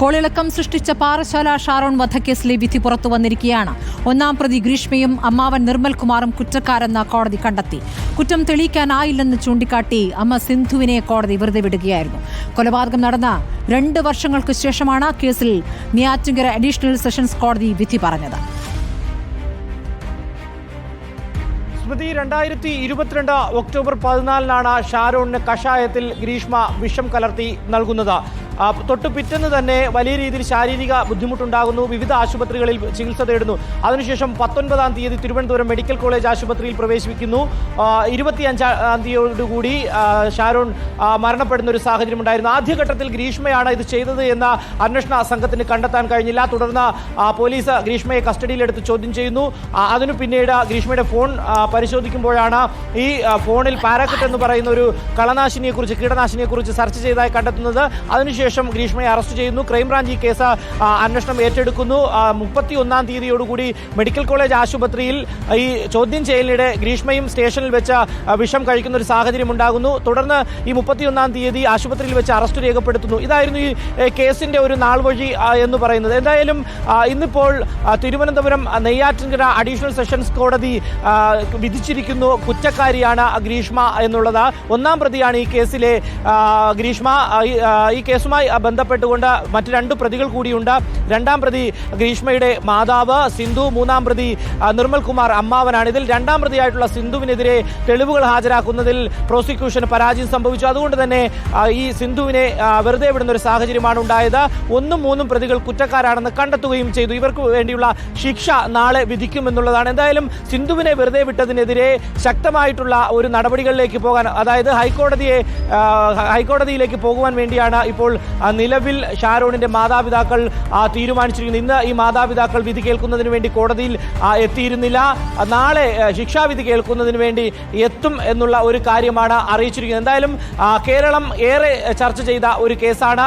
കോളിളക്കം സൃഷ്ടിച്ച പാറശാല ഷാറോൺ വധക്കേസിലെ വിധി പുറത്തു വന്നിരിക്കുകയാണ് ഒന്നാം പ്രതി ഗ്രീഷ്മയും അമ്മാവൻ നിർമ്മൽ കുമാറും കുറ്റക്കാരെന്ന് കോടതി കണ്ടെത്തി. കുറ്റം തെളിയിക്കാനായില്ലെന്ന് ചൂണ്ടിക്കാട്ടി അമ്മ സിന്ധുവിനെ കോടതി വെറുതെ വിടുകയായിരുന്നു. കൊലപാതകം നടന്ന രണ്ട് വർഷങ്ങൾക്ക് ശേഷമാണ് കേസിൽ നെയ്യാറ്റിങ്കര അഡീഷണൽ സെഷൻസ് കോടതി വിധി പറഞ്ഞത്. സ്മൃതി രണ്ടായിരത്തി ഇരുപത്തിരണ്ട് ഒക്ടോബർ പതിനാലിനാണ് ഷാരോണിന് കഷായത്തിൽ ഗ്രീഷ്മ വിഷം കലർത്തി നൽകുന്നത്. തൊട്ട് പിറ്റേന്ന് തന്നെ വലിയ രീതിയിൽ ശാരീരിക ബുദ്ധിമുട്ടുണ്ടാകുന്നു. വിവിധ ആശുപത്രികളിൽ ചികിത്സ തേടുന്നു. അതിനുശേഷം പത്തൊൻപതാം തീയതി തിരുവനന്തപുരം മെഡിക്കൽ കോളേജ് ആശുപത്രിയിൽ പ്രവേശിപ്പിക്കുന്നു. ഇരുപത്തിയഞ്ചാം തീയതിയോടുകൂടി ഷാരോൺ മരണപ്പെടുന്ന ഒരു സാഹചര്യം ഉണ്ടായിരുന്നു ആദ്യഘട്ടത്തിൽ ഗ്രീഷ്മയാണ് ഇത് ചെയ്തത് എന്ന അന്വേഷണ സംഘത്തിന് കണ്ടെത്താൻ കഴിഞ്ഞില്ല. തുടർന്ന് പോലീസ് ഗ്രീഷ്മയെ കസ്റ്റഡിയിലെടുത്ത് ചോദ്യം ചെയ്യുന്നു. അതിനു പിന്നീട് ഗ്രീഷ്മയുടെ ഫോൺ പരിശോധിക്കുമ്പോഴാണ് ഈ ഫോണിൽ പാരാക്കറ്റ് എന്ന് പറയുന്ന ഒരു കളനാശിനിയെക്കുറിച്ച് കീടനാശിനിയെക്കുറിച്ച് സെർച്ച് ചെയ്തതായി കണ്ടെത്തുന്നത്. അതിനുശേഷം ഗ്രീഷ്മയെ അറസ്റ്റ് ചെയ്യുന്നു. ക്രൈംബ്രാഞ്ച് ഈ കേസ് അന്വേഷണം ഏറ്റെടുക്കുന്നു. മുപ്പത്തി ഒന്നാം തീയതിയോടുകൂടി മെഡിക്കൽ കോളേജ് ആശുപത്രിയിൽ ഈ ചോദ്യം ചെയ്യലിനിടെ ഗ്രീഷ്മയും സ്റ്റേഷനിൽ വെച്ച വിഷം കഴിക്കുന്ന ഒരു സാഹചര്യം ഉണ്ടാകുന്നു. തുടർന്ന് ഈ മുപ്പത്തിയൊന്നാം തീയതി ആശുപത്രിയിൽ വെച്ച് അറസ്റ്റ് രേഖപ്പെടുത്തുന്നു. ഇതായിരുന്നു ഈ കേസിന്റെ ഒരു നാൾ വഴി എന്ന് പറയുന്നത്. എന്തായാലും ഇന്നിപ്പോൾ തിരുവനന്തപുരം നെയ്യാറ്റിൻകര അഡീഷണൽ സെഷൻസ് കോടതി വിധിച്ചിരിക്കുന്നു. കുറ്റക്കാരിയാണ് ഗ്രീഷ്മ എന്നുള്ളത്. ഒന്നാം പ്രതിയാണ് ഈ കേസിലെ ഗ്രീഷ്മ. ഈ, ആ, കേസുമായി ബന്ധപ്പെട്ടുകൊണ്ട് മറ്റ് രണ്ട് പ്രതികൾ കൂടിയുണ്ട്. രണ്ടാം പ്രതി ഗ്രീഷ്മയുടെ മാതാവ് സിന്ധു. മൂന്നാം പ്രതി നിർമ്മൽ കുമാർ അമ്മാവനാണ്. ഇതിൽ രണ്ടാം പ്രതിയായിട്ടുള്ള സിന്ധുവിനെതിരെ തെളിവുകൾ ഹാജരാക്കുന്നതിൽ പ്രോസിക്യൂഷന് പരാജയം സംഭവിച്ചു. അതുകൊണ്ട് തന്നെ ഈ സിന്ധുവിനെ വെറുതെ വിടുന്ന ഒരു സാഹചര്യമാണ് ഉണ്ടായത്. ഒന്നും മൂന്നും പ്രതികൾ കുറ്റക്കാരാണെന്ന് കണ്ടെത്തുകയും ചെയ്തു. ഇവർക്ക് വേണ്ടിയുള്ള ശിക്ഷ നാളെ വിധിക്കുമെന്നുള്ളതാണ്. എന്തായാലും സിന്ധുവിനെ വെറുതെ വിട്ടതിനെതിരെ ശക്തമായിട്ടുള്ള ഒരു നടപടികളിലേക്ക് പോകാൻ അതായത് ഹൈക്കോടതിയെ ഹൈക്കോടതിയിലേക്ക് പോകുവാൻ വേണ്ടിയാണ് ഇപ്പോൾ നിലവിൽ ഷാരോണിന്റെ മാതാപിതാക്കൾ തീരുമാനിച്ചിരിക്കുന്നത് ഇന്ന് ഈ മാതാപിതാക്കൾ വിധി കേൾക്കുന്നതിന് വേണ്ടി കോടതിയിൽ എത്തിയിരുന്നില്ല. നാളെ ശിക്ഷാവിധി കേൾക്കുന്നതിന് വേണ്ടി എത്തും എന്നുള്ള ഒരു കാര്യമാണ് അറിയിച്ചിരിക്കുന്നത്. എന്തായാലും കേരളം ഏറെ ചർച്ച ചെയ്ത ഒരു കേസാണ്.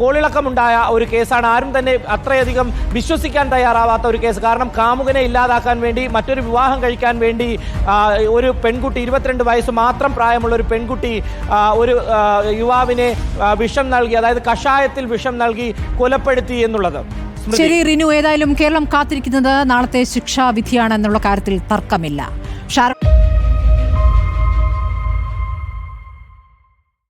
കോളിളക്കമുണ്ടായ ഒരു കേസാണ്. ആരും തന്നെ അത്രയധികം വിശ്വസിക്കാൻ തയ്യാറാവാത്ത ഒരു കേസ്. കാരണം കാമുകനെ ഇല്ലാതാക്കാൻ വേണ്ടി മറ്റൊരു വിവാഹം കഴിക്കാൻ വേണ്ടി ഒരു പെൺകുട്ടി ഇരുപത്തിരണ്ട് വയസ്സ് മാത്രം പ്രായമുള്ള ഒരു പെൺകുട്ടി ഒരു യുവാവിനെ വിഷം നൽകി അതായത് കഷായത്തിൽ വിഷം നൽകി കൊലപ്പെടുത്തി എന്നുള്ളത്. ശരി റിനു ഏതായാലും കേരളം കാത്തിരിക്കുന്നത് നാളത്തെ ശിക്ഷാവിധിയാണ് എന്നുള്ള കാര്യത്തിൽ തർക്കമില്ല ഷാരോൺ